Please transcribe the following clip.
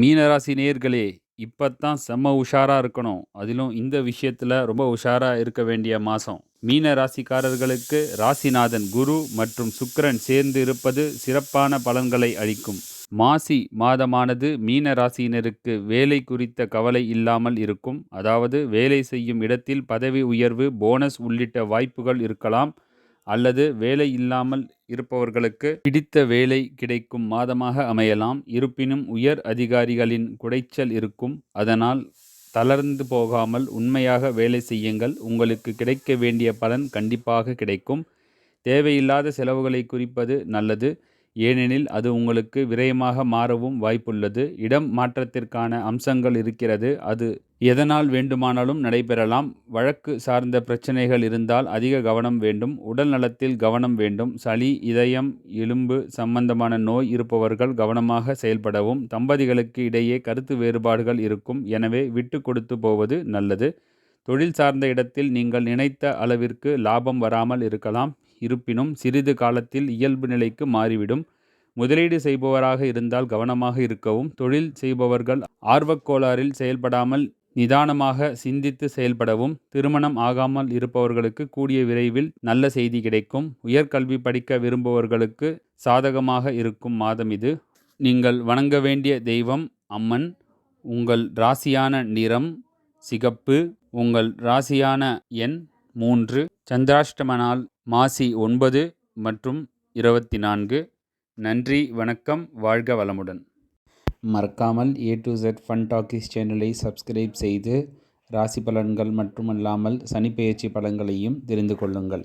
மீனராசி நேர்களே இப்போ தான் செம்ம உஷாராக இருக்கணும். அதிலும் இந்த விஷயத்தில் ரொம்ப உஷாராக இருக்க வேண்டிய மாதம் மீன ராசிக்காரர்களுக்கு ராசிநாதன் குரு மற்றும் சுக்கிரன் சேர்ந்து இருப்பது சிறப்பான பலன்களை அளிக்கும். மாசி மாதமானது மீன ராசியினருக்கு வேலை குறித்த கவலை இல்லாமல் இருக்கும். அதாவது வேலை செய்யும் இடத்தில் பதவி உயர்வு போனஸ் உள்ளிட்ட வாய்ப்புகள் இருக்கலாம். அல்லது வேலை இல்லாமல் இருப்பவர்களுக்கு பிடித்த வேலை கிடைக்கும் மாதமாக அமையலாம். இருப்பினும் உயர் அதிகாரிகளின் குடைச்சல் இருக்கும். அதனால் தளர்ந்து போகாமல் உண்மையாக வேலை செய்யுங்கள். உங்களுக்கு கிடைக்க வேண்டிய பலன் கண்டிப்பாக கிடைக்கும். தேவையில்லாத செலவுகளை குறிப்பது நல்லது. ஏனெனில் அது உங்களுக்கு விரயமாக மாறவும் வாய்ப்புள்ளது. இடம் மாற்றத்திற்கான அம்சங்கள் இருக்கிறது. அது எதனால் வேண்டுமானாலும் நடைபெறலாம். வழக்கு சார்ந்த பிரச்சனைகள் இருந்தால் அதிக கவனம் வேண்டும். உடல் நலத்தில் கவனம் வேண்டும். சளி இதயம் எலும்பு சம்பந்தமான நோய் இருப்பவர்கள் கவனமாக செயல்படவும். தம்பதிகளுக்கு இடையே கருத்து வேறுபாடுகள் இருக்கும். எனவே விட்டு கொடுத்து போவது நல்லது. தொழில் சார்ந்த இடத்தில் நீங்கள் நினைத்த அளவிற்கு லாபம் வராமல் இருக்கலாம். இருப்பினும் சிறிது காலத்தில் இயல்பு நிலைக்கு மாறிவிடும். முதலீடு செய்பவராக இருந்தால் கவனமாக இருக்கவும். தொழில் செய்பவர்கள் ஆர்வக்கோளாறில் செயல்படாமல் நிதானமாக சிந்தித்து செயல்படவும் திருமணம் ஆகாமல் இருப்பவர்களுக்கு கூடிய விரைவில் நல்ல செய்தி கிடைக்கும். உயர்கல்வி படிக்க விரும்புபவர்களுக்கு சாதகமாக இருக்கும் மாதம் இது. நீங்கள் வணங்க வேண்டிய தெய்வம் அம்மன் உங்கள் ராசியான நிறம் சிகப்பு உங்கள் ராசியான எண் மூன்று சந்திராஷ்டம நாள் மாசி ஒன்பது மற்றும் இருபத்தி நான்கு. நன்றி வணக்கம் வாழ்க வளமுடன். மறக்காமல் A to Z fun talkies சேனலை சப்ஸ்கிரைப் செய்து ராசி பலன்கள் மட்டுமல்லாமல் சனிப்பெயர்ச்சி பலன்களையும் தெரிந்து கொள்ளுங்கள்.